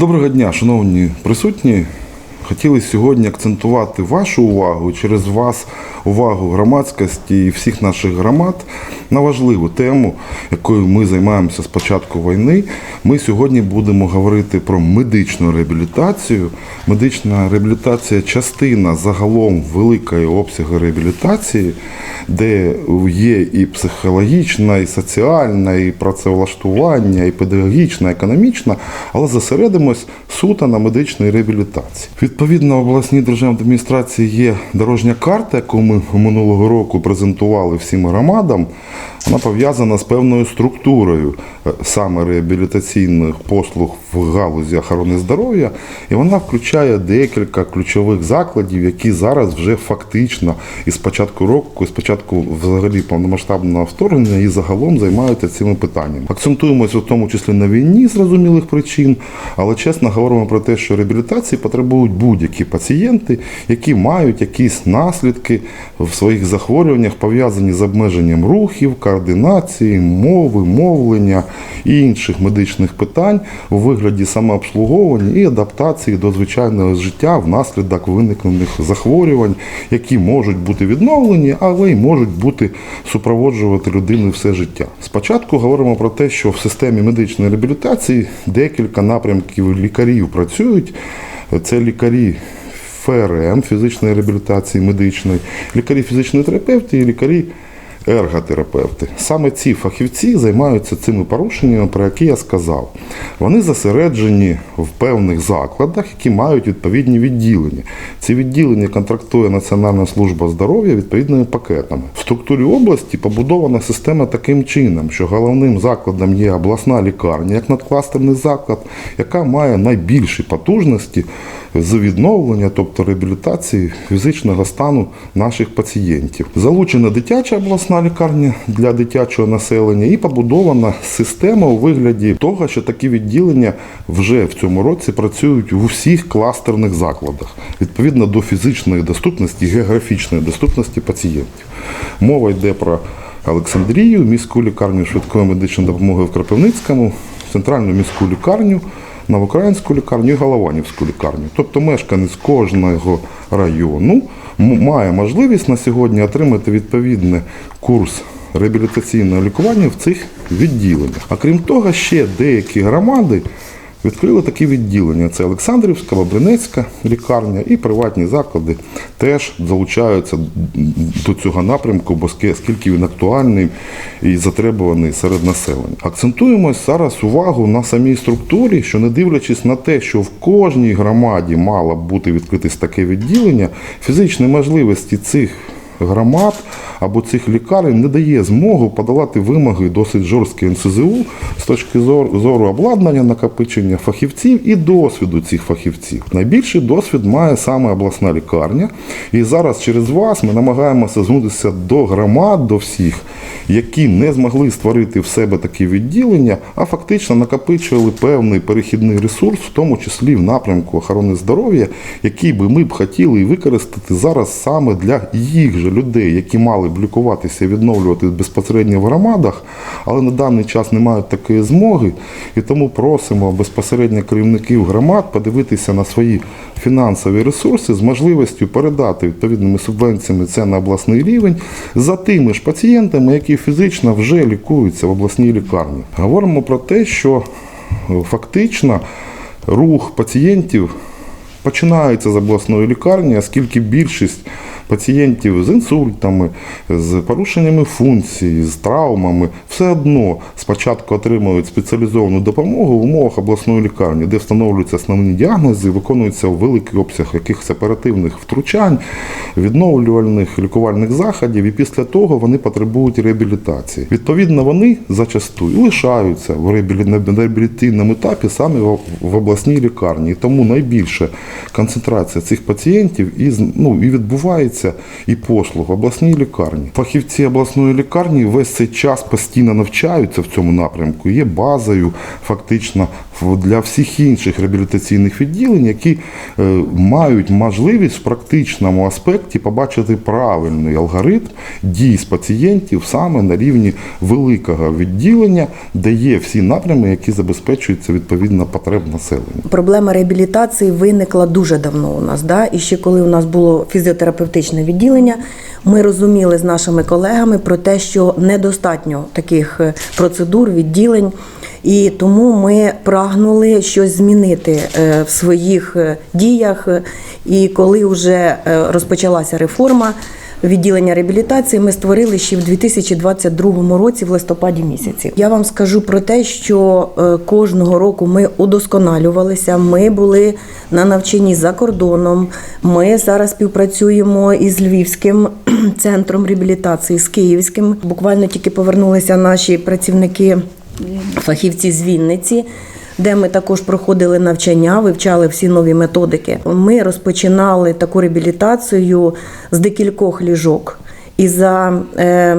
Доброго дня, шановні присутні. Хотіли сьогодні акцентувати вашу увагу, через вас увагу громадськості і всіх наших громад на важливу тему, якою ми займаємося з початку війни. Ми сьогодні будемо говорити про медичну реабілітацію. Медична реабілітація частина загалом великої обсягу реабілітації, де є і психологічна, і соціальна, і працевлаштування, і педагогічна, і економічна, але зосередимось суто на медичній реабілітації. Відповідно, обласній державній адміністрації є дорожня карта, яку ми минулого року презентували всім громадам. Вона пов'язана з певною структурою е, саме реабілітаційних послуг в галузі охорони здоров'я, і вона включає декілька ключових закладів, які зараз вже фактично із початку року, з початку взагалі повномасштабного вторгнення і загалом займаються цими питаннями. Акцентуємося в тому числі на війні з зрозумілих причин, але чесно говоримо про те, що реабілітації потребують будь-які пацієнти, які мають якісь наслідки в своїх захворюваннях, пов'язані з обмеженням рухів, координації, мови, мовлення і інших медичних питань у вигляді самообслуговування і адаптації до звичайного життя внаслідок виникнених захворювань, які можуть бути відновлені, але й можуть бути супроводжувати людину все життя. Спочатку говоримо про те, що в системі медичної реабілітації декілька напрямків лікарів працюють. Це лікарі ФРМ, фізичної реабілітації медичної, лікарі фізичної терапевти і лікарі ерготерапевти. Саме ці фахівці займаються цими порушеннями, про які я сказав. Вони зосереджені в певних закладах, які мають відповідні відділення. Ці відділення контрактує Національна служба здоров'я відповідними пакетами. В структурі області побудована система таким чином, що головним закладом є обласна лікарня, як надкластерний заклад, яка має найбільші потужності з відновлення, тобто реабілітації фізичного стану наших пацієнтів. Залучена дитяча обласна лікарня для дитячого населення і побудована система у вигляді того, що такі відділення вже в цьому році працюють в усіх кластерних закладах відповідно до фізичної доступності, географічної доступності пацієнтів. Мова йде про Олександрію, міську лікарню швидкої медичної допомоги в Кропивницькому, центральну міську лікарню. Новоукраїнську лікарню і Голованівську лікарню. Тобто мешканець кожного району має можливість на сьогодні отримати відповідний курс реабілітаційного лікування в цих відділеннях. А крім того, ще деякі громади відкрили такі відділення. Це Олександрівська, Бобринецька лікарня і приватні заклади теж залучаються до цього напрямку, бо оскільки він актуальний і затребуваний серед населення. Акцентуємось зараз увагу на самій структурі, що не дивлячись на те, що в кожній громаді мало б бути відкритись таке відділення, фізичні можливості цих громад або цих лікарень не дає змогу подолати вимоги досить жорсткі НСЗУ з точки зору, зору обладнання, накопичення фахівців і досвіду цих фахівців. Найбільший досвід має саме обласна лікарня. І зараз через вас ми намагаємося звернутися до громад, до всіх, які не змогли створити в себе такі відділення, а фактично накопичували певний перехідний ресурс, в тому числі в напрямку охорони здоров'я, який би ми б хотіли використати зараз саме для їх же людей, які мали б лікуватися і відновлювати безпосередньо в громадах, але на даний час не мають такої змоги. І тому просимо безпосередньо керівників громад подивитися на свої фінансові ресурси з можливістю передати відповідними субвенціями це на обласний рівень за тими ж пацієнтами, які фізично вже лікуються в обласній лікарні. Говоримо про те, що фактично рух пацієнтів починається з обласної лікарні, оскільки більшість пацієнтів з інсультами, з порушеннями функцій, з травмами все одно спочатку отримують спеціалізовану допомогу в умовах обласної лікарні, де встановлюються основні діагнози, виконується великий обсяг якихось оперативних втручань, відновлювальних лікувальних заходів, і після того вони потребують реабілітації. Відповідно, вони зачасту лишаються в реабілі- реабілітаційному етапі саме в- обласній лікарні. Тому найбільше концентрація цих пацієнтів і, ну, і відбувається і послуг обласній лікарні. Фахівці обласної лікарні весь цей час постійно навчаються в цьому напрямку, є базою фактично для всіх інших реабілітаційних відділень, які е, мають можливість в практичному аспекті побачити правильний алгоритм дій з пацієнтів саме на рівні великого відділення, де є всі напрями, які забезпечуються відповідно потреб населення. Проблема реабілітації виникла дуже давно у нас. Да? І ще коли у нас було фізіотерапевтичне відділення, ми розуміли з нашими колегами про те, що недостатньо таких е, процедур, відділень. І тому ми прагнули щось змінити е, в своїх е, діях. І коли вже розпочалася реформа, відділення реабілітації ми створили ще в 2022 році, в листопаді місяці. Я вам скажу про те, що е, кожного року ми удосконалювалися. Ми були на навчанні за кордоном. Ми зараз співпрацюємо із Львівським центром реабілітації, з Київським. Буквально тільки повернулися наші працівники, фахівці з Вінниці де ми також проходили навчання, вивчали всі нові методики. Ми розпочинали таку реабілітацію з декількох ліжок. І за е,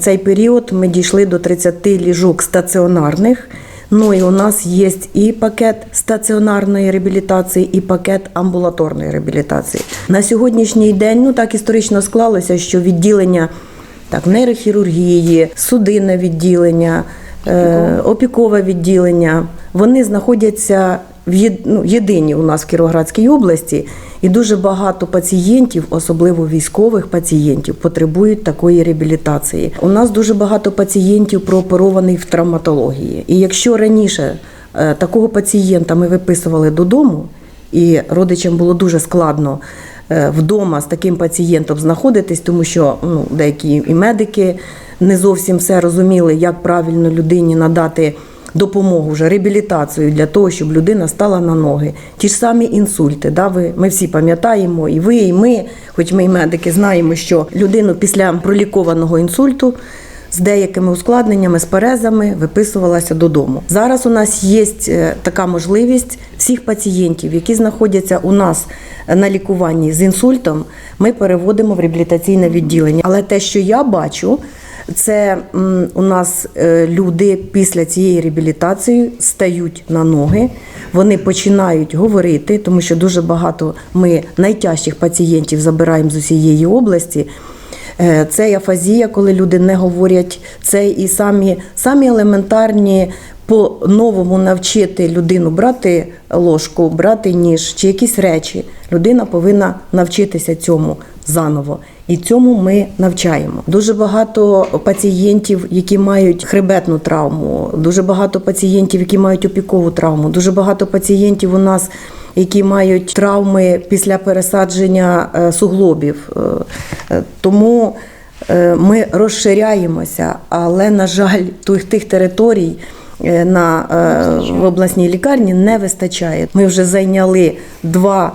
цей період ми дійшли до 30 ліжок стаціонарних. Ну і у нас є і пакет стаціонарної реабілітації, і пакет амбулаторної реабілітації. На сьогоднішній день ну так історично склалося, що відділення так, нейрохірургії, судинне відділення, опікове відділення. Вони знаходяться в єд- ну, єдині у нас в Кіровоградській області, і дуже багато пацієнтів, особливо військових пацієнтів, потребують такої реабілітації. У нас дуже багато пацієнтів прооперованих в травматології. І якщо раніше е, такого пацієнта ми виписували додому, і родичам було дуже складно е, вдома з таким пацієнтом знаходитись, тому що ну, деякі і медики не зовсім все розуміли, як правильно людині надати допомогу, вже реабілітацію для того, щоб людина стала на ноги. Ті ж самі інсульти. Да, ви, ми всі пам'ятаємо, і ви, і ми, хоч ми і медики, знаємо, що людину після пролікованого інсульту з деякими ускладненнями, з перезами виписувалася додому. Зараз у нас є е, така можливість всіх пацієнтів, які знаходяться у нас на лікуванні з інсультом, ми переводимо в реабілітаційне відділення. Але те, що я бачу, це у нас е, люди після цієї реабілітації стають на ноги, вони починають говорити, тому що дуже багато ми найтяжчих пацієнтів забираємо з усієї області. Е, Це і афазія, коли люди не говорять. Це і самі, самі елементарні по-новому навчити людину брати ложку, брати ніж чи якісь речі. Людина повинна навчитися цьому заново. І цьому ми навчаємо. Дуже багато пацієнтів, які мають хребетну травму, дуже багато пацієнтів, які мають опікову травму, дуже багато пацієнтів у нас, які мають травми після пересадження е, суглобів. Е, е, Тому ми розширяємося, але, на жаль, тих, тих територій на, в обласній лікарні не вистачає. Ми вже зайняли два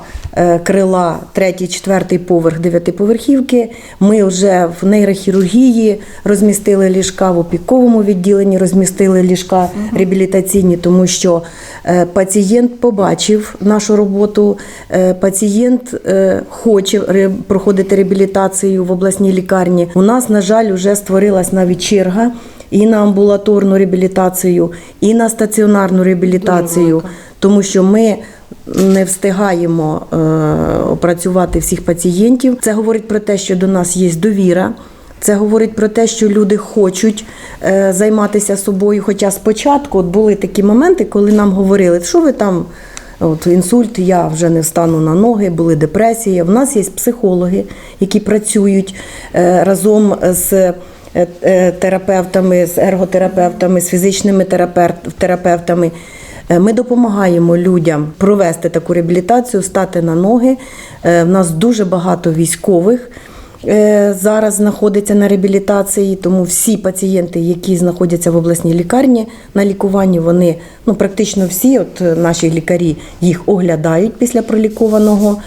крила, третій, четвертий поверх дев'ятиповерхівки. Ми вже в нейрохірургії розмістили ліжка, в опіковому відділенні розмістили ліжка реабілітаційні, тому що е, пацієнт побачив нашу роботу, е, пацієнт е, хоче проходити реабілітацію в обласній лікарні. У нас, на жаль, вже створилась навіть черга. І на амбулаторну реабілітацію, і на стаціонарну реабілітацію, тому що ми не встигаємо е, опрацювати всіх пацієнтів. Це говорить про те, що до нас є довіра. Це говорить про те, що люди хочуть е, займатися собою. Хоча спочатку от були такі моменти, коли нам говорили, що ви там. От інсульт, я вже не встану на ноги, були депресії. В нас є психологи, які працюють е, разом з терапевтами, з ерготерапевтами, з фізичними терапевтами. Е, Ми допомагаємо людям провести таку реабілітацію, стати на ноги. Е, В нас дуже багато військових е, зараз знаходиться на реабілітації, тому всі пацієнти, які знаходяться в обласній лікарні на лікуванні, вони ну практично всі, от наші лікарі, їх оглядають після пролікованого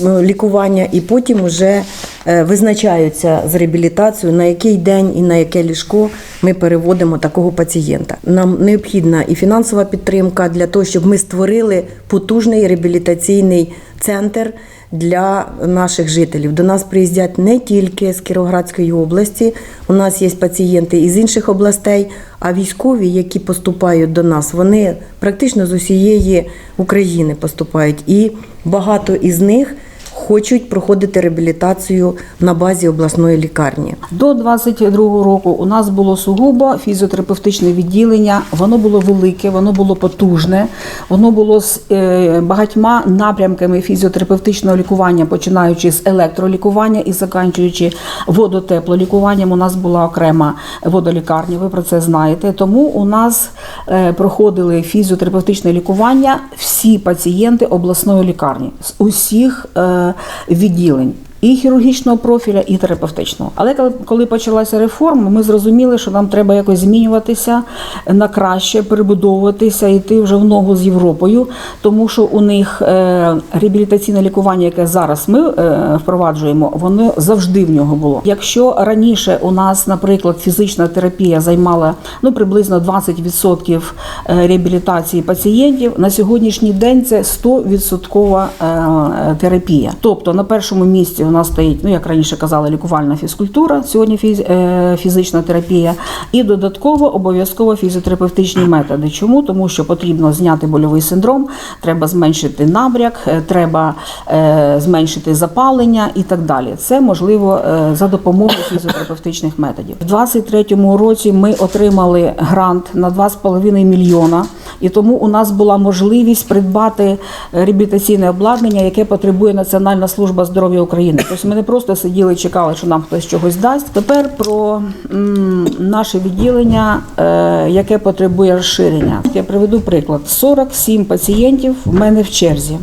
лікування, і потім вже визначаються з реабілітацією, на який день і на яке ліжко ми переводимо такого пацієнта. Нам необхідна і фінансова підтримка для того, щоб ми створили потужний реабілітаційний центр для наших жителів. До нас приїздять не тільки з Кіровоградської області, у нас є пацієнти із інших областей, а військові, які поступають до нас, вони практично з усієї України поступають. І багато із них хочуть проходити реабілітацію на базі обласної лікарні. До 22 року у нас було сугубо фізіотерапевтичне відділення. Воно було велике, воно було потужне, воно було з е, багатьма напрямками фізіотерапевтичного лікування, починаючи з електролікування і заканчуючи водотеплолікуванням. У нас була окрема водолікарня. Ви про це знаєте. Тому у нас е, проходили фізіотерапевтичне лікування всі пацієнти обласної лікарні з усіх е, відділень. І хірургічного профіля, і терапевтичного. Але коли- почалася реформа, ми зрозуміли, що нам треба якось змінюватися на краще, перебудовуватися, йти вже в ногу з Європою, тому що у них е, реабілітаційне лікування, яке зараз ми е, впроваджуємо, воно завжди в нього було. Якщо раніше у нас, наприклад, фізична терапія займала ну приблизно 20% е, реабілітації пацієнтів, на сьогоднішній день це 100% е, терапія. Тобто на першому місці нас стоїть, ну як раніше казали, лікувальна фізкультура, сьогодні е, фізична терапія, і додатково обов'язково фізіотерапевтичні методи. Чому? Тому що потрібно зняти больовий синдром, треба зменшити набряк, е, треба е, зменшити запалення і так далі. Це можливо за допомогою фізіотерапевтичних методів. У 2023 році ми отримали грант на 2,5 мільйона, і тому у нас була можливість придбати реабілітаційне обладнання, яке потребує Національна служба здоров'я України. Тобто ми не просто сиділи і чекали, що нам хтось чогось дасть. Тепер про м, наше відділення, е, яке потребує розширення. Я приведу приклад: 47 пацієнтів в мене в черзі.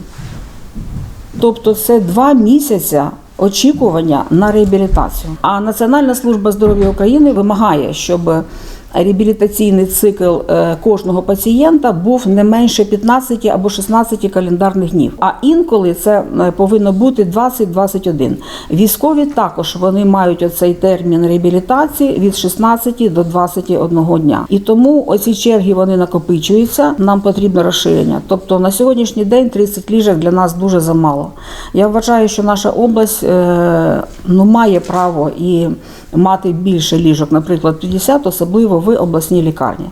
Тобто це два місяці очікування на реабілітацію. А Національна служба здоров'я України вимагає, щоб реабілітаційний цикл е, кожного пацієнта був не менше 15 або 16 календарних днів. А інколи це е, повинно бути 20-21. Військові також вони мають оцей термін реабілітації від 16 до 21 дня. І тому оці черги вони накопичуються. Нам потрібно розширення. Тобто на сьогоднішній день 30 ліжок для нас дуже замало. Я вважаю, що наша область е, ну має право і мати більше ліжок, наприклад, 50, особливо в обласній лікарні.